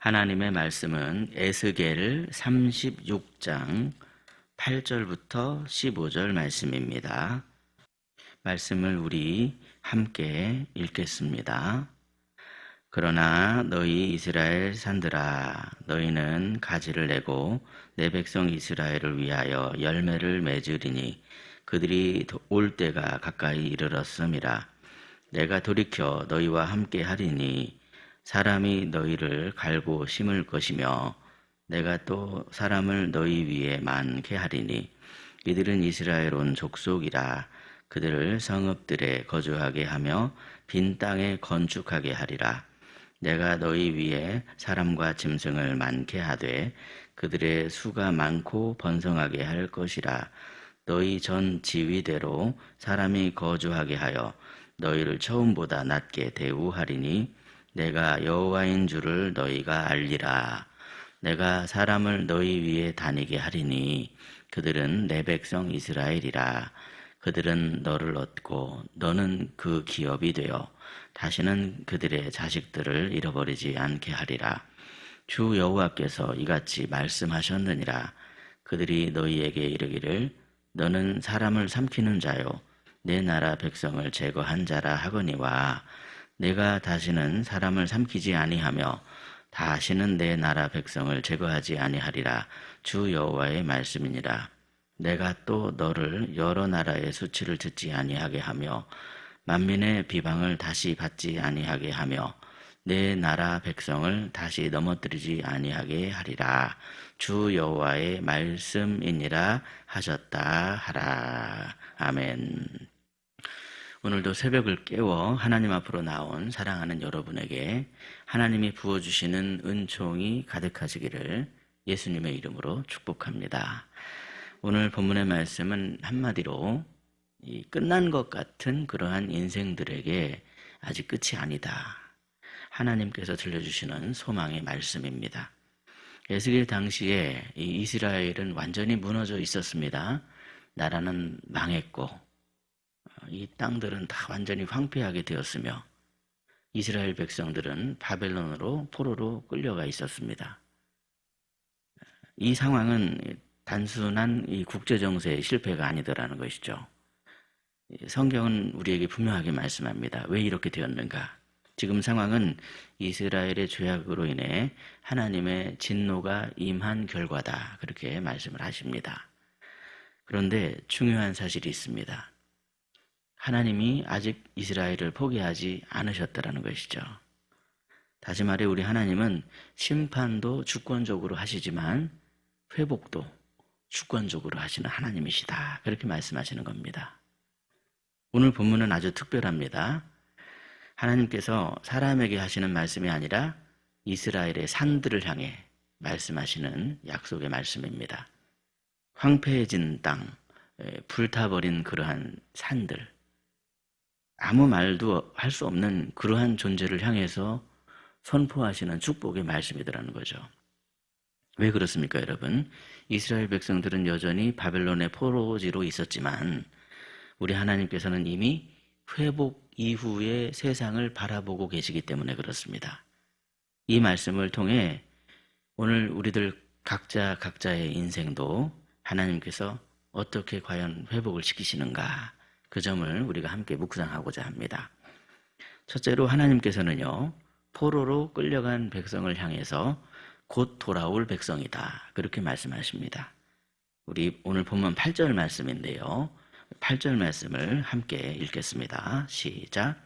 하나님의 말씀은 에스겔 36장 8절부터 15절 말씀입니다. 말씀을 우리 함께 읽겠습니다. 그러나 너희 이스라엘 산들아 너희는 가지를 내고 내 백성 이스라엘을 위하여 열매를 맺으리니 그들이 올 때가 가까이 이르렀음이라 내가 돌이켜 너희와 함께 하리니 사람이 너희를 갈고 심을 것이며 내가 또 사람을 너희 위에 많게 하리니 이들은 이스라엘 온 족속이라 그들을 성읍들에 거주하게 하며 빈 땅에 건축하게 하리라. 내가 너희 위에 사람과 짐승을 많게 하되 그들의 수가 많고 번성하게 할 것이라. 너희 전 지위대로 사람이 거주하게 하여 너희를 처음보다 낮게 대우하리니 내가 여호와인 줄을 너희가 알리라 내가 사람을 너희 위에 다니게 하리니 그들은 내 백성 이스라엘이라 그들은 너를 얻고 너는 그 기업이 되어 다시는 그들의 자식들을 잃어버리지 않게 하리라. 주 여호와께서 이같이 말씀하셨느니라. 그들이 너희에게 이르기를 너는 사람을 삼키는 자요 내 나라 백성을 제거한 자라 하거니와 내가 다시는 사람을 삼키지 아니하며 다시는 내 나라 백성을 제거하지 아니하리라 주 여호와의 말씀이니라. 내가 또 너를 여러 나라의 수치를 듣지 아니하게 하며 만민의 비방을 다시 받지 아니하게 하며 내 나라 백성을 다시 넘어뜨리지 아니하게 하리라 주 여호와의 말씀이니라 하셨다 하라 아멘. 오늘도 새벽을 깨워 하나님 앞으로 나온 사랑하는 여러분에게 하나님이 부어주시는 은총이 가득하시기를 예수님의 이름으로 축복합니다. 오늘 본문의 말씀은 한마디로 끝난 것 같은 그러한 인생들에게 아직 끝이 아니다. 하나님께서 들려주시는 소망의 말씀입니다. 에스겔 당시에 이 이스라엘은 완전히 무너져 있었습니다. 나라는 망했고 이 땅들은 다 완전히 황폐하게 되었으며 이스라엘 백성들은 바벨론으로 포로로 끌려가 있었습니다. 이 상황은 단순한 이 국제 정세의 실패가 아니더라는 것이죠. 성경은 우리에게 분명하게 말씀합니다. 왜 이렇게 되었는가? 지금 상황은 이스라엘의 죄악으로 인해 하나님의 진노가 임한 결과다. 그렇게 말씀을 하십니다. 그런데 중요한 사실이 있습니다. 하나님이 아직 이스라엘을 포기하지 않으셨다라는 것이죠. 다시 말해 우리 하나님은 심판도 주권적으로 하시지만 회복도 주권적으로 하시는 하나님이시다. 그렇게 말씀하시는 겁니다. 오늘 본문은 아주 특별합니다. 하나님께서 사람에게 하시는 말씀이 아니라 이스라엘의 산들을 향해 말씀하시는 약속의 말씀입니다. 황폐해진 땅, 불타버린 그러한 산들, 아무 말도 할 수 없는 그러한 존재를 향해서 선포하시는 축복의 말씀이더라는 거죠. 왜 그렇습니까, 여러분? 이스라엘 백성들은 여전히 바벨론의 포로지로 있었지만 우리 하나님께서는 이미 회복 이후의 세상을 바라보고 계시기 때문에 그렇습니다. 이 말씀을 통해 오늘 우리들 각자 각자의 인생도 하나님께서 어떻게 과연 회복을 시키시는가 그 점을 우리가 함께 묵상하고자 합니다. 첫째로 하나님께서는요, 포로로 끌려간 백성을 향해서 곧 돌아올 백성이다. 그렇게 말씀하십니다. 우리 오늘 본문 8절 말씀인데요. 8절 말씀을 함께 읽겠습니다. 시작.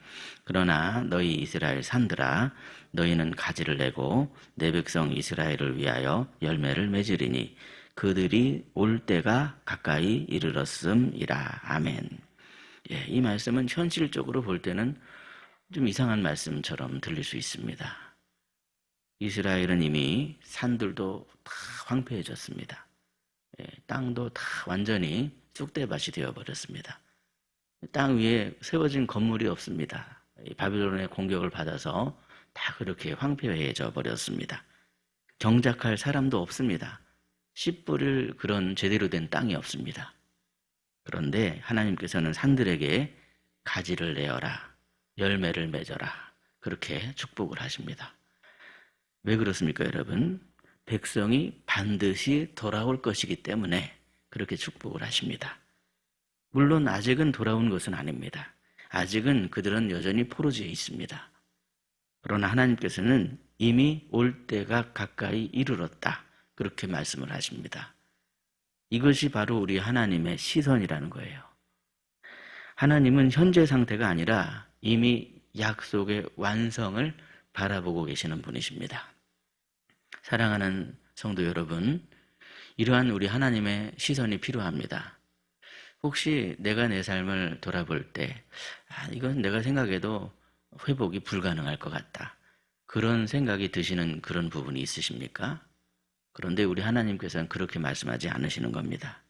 그러나 너희 이스라엘 산들아 너희는 가지를 내고 내 백성 이스라엘을 위하여 열매를 맺으리니 그들이 올 때가 가까이 이르렀음이라. 아멘. 예, 이 말씀은 현실적으로 볼 때는 좀 이상한 말씀처럼 들릴 수 있습니다. 이스라엘은 이미 산들도 다 황폐해졌습니다. 예, 땅도 다 완전히 쑥대밭이 되어버렸습니다. 땅 위에 세워진 건물이 없습니다. 바빌론의 공격을 받아서 다 그렇게 황폐해져 버렸습니다. 경작할 사람도 없습니다. 씨 뿌릴 그런 제대로 된 땅이 없습니다. 그런데 하나님께서는 산들에게 가지를 내어라, 열매를 맺어라, 그렇게 축복을 하십니다. 왜 그렇습니까, 여러분? 백성이 반드시 돌아올 것이기 때문에 그렇게 축복을 하십니다. 물론 아직은 돌아온 것은 아닙니다. 아직은 그들은 여전히 포로지에 있습니다. 그러나 하나님께서는 이미 올 때가 가까이 이르렀다. 그렇게 말씀을 하십니다. 이것이 바로 우리 하나님의 시선이라는 거예요. 하나님은 현재 상태가 아니라 이미 약속의 완성을 바라보고 계시는 분이십니다. 사랑하는 성도 여러분, 이러한 우리 하나님의 시선이 필요합니다. 혹시 내가 내 삶을 돌아볼 때, 아, 이건 내가 생각해도 회복이 불가능할 것 같다. 그런 생각이 드시는 그런 부분이 있으십니까? 그런데 우리 하나님께서는 그렇게 말씀하지 않으시는 겁니다.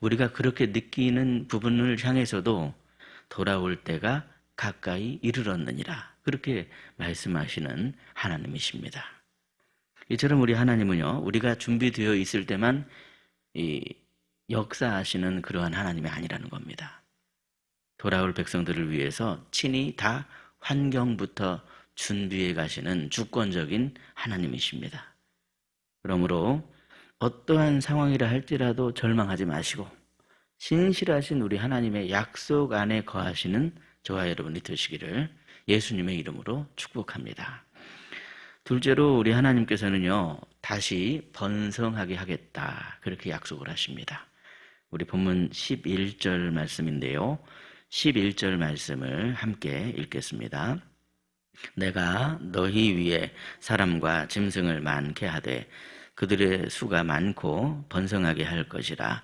우리가 그렇게 느끼는 부분을 향해서도 돌아올 때가 가까이 이르렀느니라. 그렇게 말씀하시는 하나님이십니다. 이처럼 우리 하나님은요, 우리가 준비되어 있을 때만 이 역사하시는 그러한 하나님이 아니라는 겁니다. 돌아올 백성들을 위해서 친히 다 환경부터 준비해 가시는 주권적인 하나님이십니다. 그러므로 어떠한 상황이라 할지라도 절망하지 마시고 신실하신 우리 하나님의 약속 안에 거하시는 저와 여러분이 되시기를 예수님의 이름으로 축복합니다. 둘째로 우리 하나님께서는요, 다시 번성하게 하겠다. 그렇게 약속을 하십니다. 우리 본문 11절 말씀인데요. 11절 말씀을 함께 읽겠습니다. 내가 너희 위에 사람과 짐승을 많게 하되 그들의 수가 많고 번성하게 할 것이라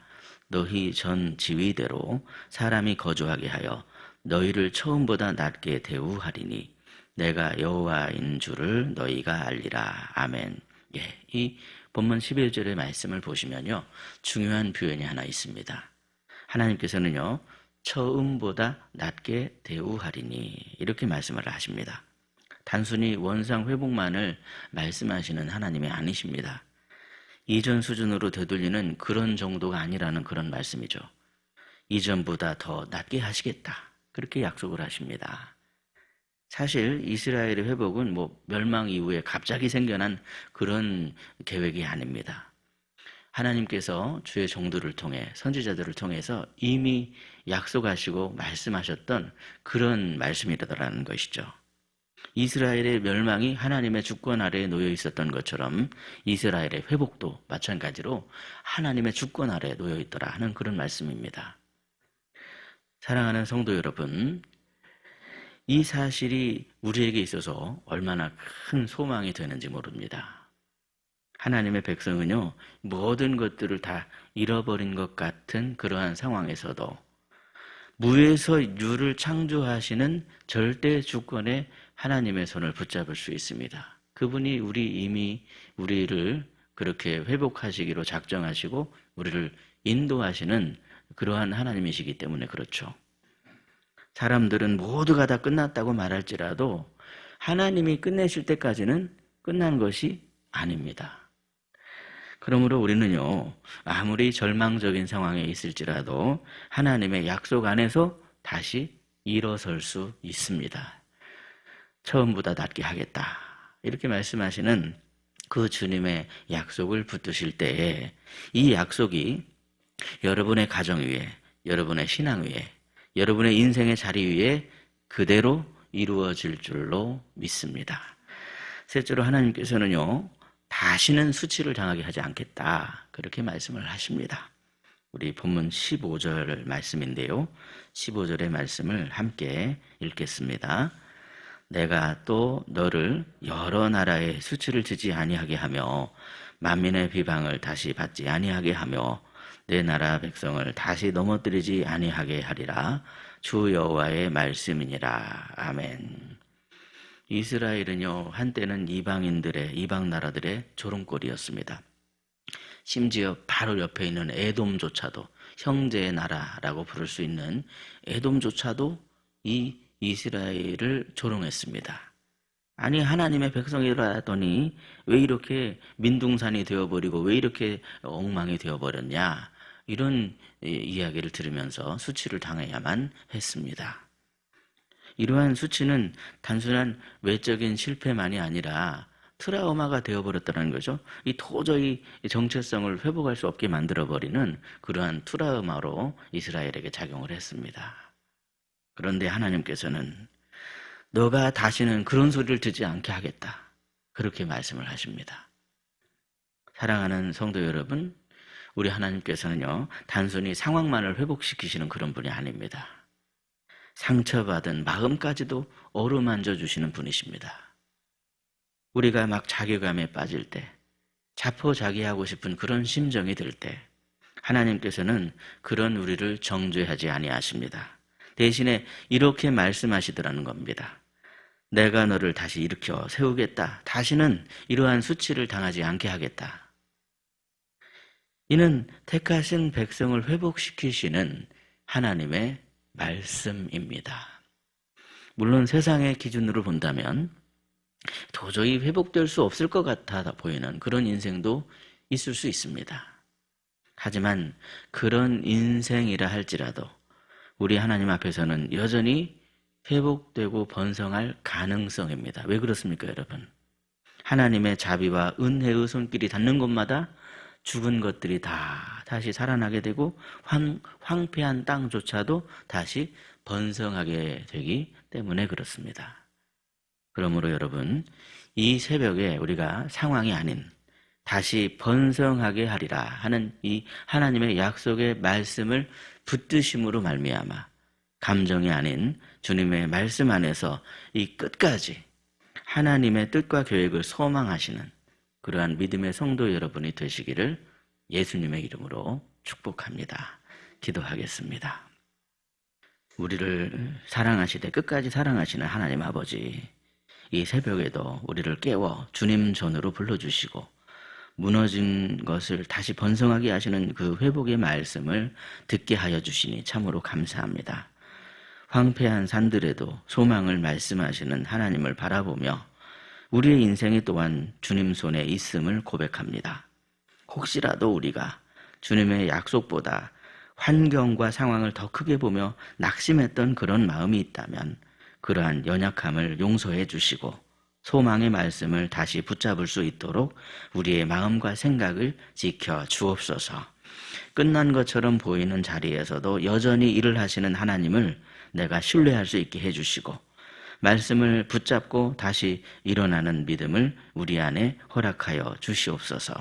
너희 전 지위대로 사람이 거주하게 하여 너희를 처음보다 낮게 대우하리니 내가 여호와인 줄을 너희가 알리라. 아멘. 예, 이 본문 11절의 말씀을 보시면요. 중요한 표현이 하나 있습니다. 하나님께서는요. 처음보다 낮게 대우하리니 이렇게 말씀을 하십니다. 단순히 원상 회복만을 말씀하시는 하나님이 아니십니다. 이전 수준으로 되돌리는 그런 정도가 아니라는 그런 말씀이죠. 이전보다 더 낮게 하시겠다. 그렇게 약속을 하십니다. 사실 이스라엘의 회복은 뭐 멸망 이후에 갑자기 생겨난 그런 계획이 아닙니다. 하나님께서 주의 종들을 통해 선지자들을 통해서 이미 약속하시고 말씀하셨던 그런 말씀이라는 것이죠. 이스라엘의 멸망이 하나님의 주권 아래에 놓여 있었던 것처럼 이스라엘의 회복도 마찬가지로 하나님의 주권 아래에 놓여 있더라 하는 그런 말씀입니다. 사랑하는 성도 여러분, 이 사실이 우리에게 있어서 얼마나 큰 소망이 되는지 모릅니다. 하나님의 백성은요, 모든 것들을 다 잃어버린 것 같은 그러한 상황에서도 무에서 유를 창조하시는 절대 주권의 하나님의 손을 붙잡을 수 있습니다. 그분이 우리 이미 우리를 그렇게 회복하시기로 작정하시고 우리를 인도하시는 그러한 하나님이시기 때문에 그렇죠. 사람들은 모두가 다 끝났다고 말할지라도 하나님이 끝내실 때까지는 끝난 것이 아닙니다. 그러므로 우리는요, 아무리 절망적인 상황에 있을지라도 하나님의 약속 안에서 다시 일어설 수 있습니다. 처음보다 낫게 하겠다. 이렇게 말씀하시는 그 주님의 약속을 붙드실 때에 이 약속이 여러분의 가정 위에, 여러분의 신앙 위에, 여러분의 인생의 자리 위에 그대로 이루어질 줄로 믿습니다. 셋째로 하나님께서는요, 다시는 수치를 당하게 하지 않겠다. 그렇게 말씀을 하십니다. 우리 본문 15절 말씀인데요. 15절의 말씀을 함께 읽겠습니다. 내가 또 너를 여러 나라의 수치를 지지 아니하게 하며 만민의 비방을 다시 받지 아니하게 하며 내 나라 백성을 다시 넘어뜨리지 아니하게 하리라 주 여호와의 말씀이니라 아멘. 이스라엘은요 한때는 이방인들의 이방 나라들의 조롱거리였습니다. 심지어 바로 옆에 있는 에돔조차도 형제의 나라라고 부를 수 있는 에돔조차도 이 이스라엘을 조롱했습니다. 아니 하나님의 백성이라더니 왜 이렇게 민둥산이 되어버리고 왜 이렇게 엉망이 되어버렸냐 이런 이야기를 들으면서 수치를 당해야만 했습니다. 이러한 수치는 단순한 외적인 실패만이 아니라 트라우마가 되어버렸다는 거죠. 이 도저히 이 정체성을 회복할 수 없게 만들어버리는 그러한 트라우마로 이스라엘에게 작용을 했습니다. 그런데 하나님께서는 너가 다시는 그런 소리를 듣지 않게 하겠다. 그렇게 말씀을 하십니다. 사랑하는 성도 여러분, 우리 하나님께서는요, 단순히 상황만을 회복시키시는 그런 분이 아닙니다. 상처받은 마음까지도 어루만져 주시는 분이십니다. 우리가 막 자괴감에 빠질 때, 자포자기하고 싶은 그런 심정이 들 때, 하나님께서는 그런 우리를 정죄하지 아니하십니다. 대신에 이렇게 말씀하시더라는 겁니다. 내가 너를 다시 일으켜 세우겠다. 다시는 이러한 수치를 당하지 않게 하겠다. 이는 택하신 백성을 회복시키시는 하나님의 말씀입니다. 물론 세상의 기준으로 본다면 도저히 회복될 수 없을 것 같아 보이는 그런 인생도 있을 수 있습니다. 하지만 그런 인생이라 할지라도 우리 하나님 앞에서는 여전히 회복되고 번성할 가능성입니다. 왜 그렇습니까, 여러분? 하나님의 자비와 은혜의 손길이 닿는 곳마다 죽은 것들이 다 다시 살아나게 되고 황, 황폐한 땅조차도 다시 번성하게 되기 때문에 그렇습니다. 그러므로 여러분, 이 새벽에 우리가 상황이 아닌 다시 번성하게 하리라 하는 이 하나님의 약속의 말씀을 붙드심으로 말미암아 감정이 아닌 주님의 말씀 안에서 이 끝까지 하나님의 뜻과 계획을 소망하시는 그러한 믿음의 성도 여러분이 되시기를 예수님의 이름으로 축복합니다. 기도하겠습니다. 우리를 사랑하시되 끝까지 사랑하시는 하나님 아버지, 이 새벽에도 우리를 깨워 주님 전으로 불러주시고 무너진 것을 다시 번성하게 하시는 그 회복의 말씀을 듣게 하여 주시니 참으로 감사합니다. 황폐한 산들에도 소망을 말씀하시는 하나님을 바라보며 우리의 인생이 또한 주님 손에 있음을 고백합니다. 혹시라도 우리가 주님의 약속보다 환경과 상황을 더 크게 보며 낙심했던 그런 마음이 있다면 그러한 연약함을 용서해 주시고 소망의 말씀을 다시 붙잡을 수 있도록 우리의 마음과 생각을 지켜 주옵소서. 끝난 것처럼 보이는 자리에서도 여전히 일을 하시는 하나님을 내가 신뢰할 수 있게 해주시고 말씀을 붙잡고 다시 일어나는 믿음을 우리 안에 허락하여 주시옵소서.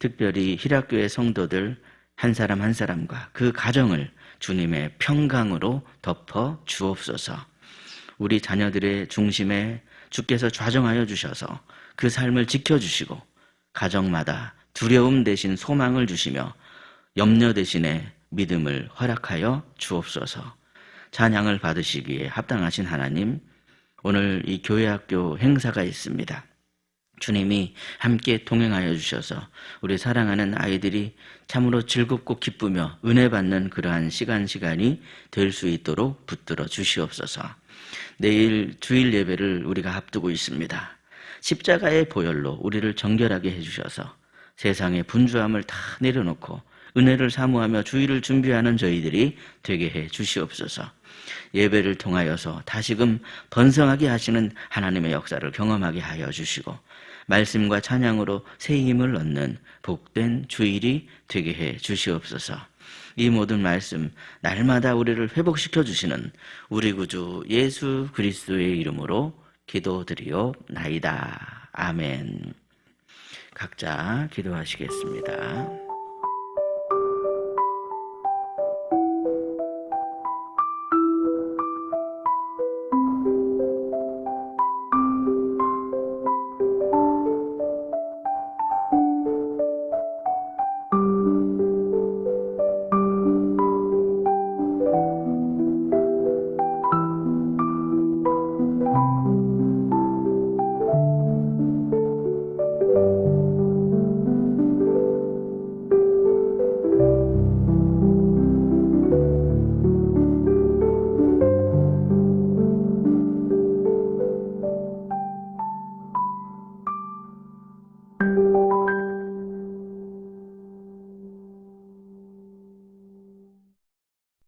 특별히 희락교회 성도들 한 사람 한 사람과 그 가정을 주님의 평강으로 덮어 주옵소서. 우리 자녀들의 중심에 주께서 좌정하여 주셔서 그 삶을 지켜주시고 가정마다 두려움 대신 소망을 주시며 염려 대신에 믿음을 허락하여 주옵소서. 찬양을 받으시기에 합당하신 하나님, 오늘 이 교회학교 행사가 있습니다. 주님이 함께 동행하여 주셔서 우리 사랑하는 아이들이 참으로 즐겁고 기쁘며 은혜 받는 그러한 시간 시간이 될 수 있도록 붙들어 주시옵소서. 내일 주일 예배를 우리가 앞두고 있습니다. 십자가의 보혈로 우리를 정결하게 해주셔서 세상의 분주함을 다 내려놓고 은혜를 사모하며 주일을 준비하는 저희들이 되게 해 주시옵소서. 예배를 통하여서 다시금 번성하게 하시는 하나님의 역사를 경험하게 하여 주시고 말씀과 찬양으로 새 힘을 얻는 복된 주일이 되게 해 주시옵소서. 이 모든 말씀 날마다 우리를 회복시켜 주시는 우리 구주 예수 그리스도의 이름으로 기도드리옵나이다. 아멘. 각자 기도하시겠습니다.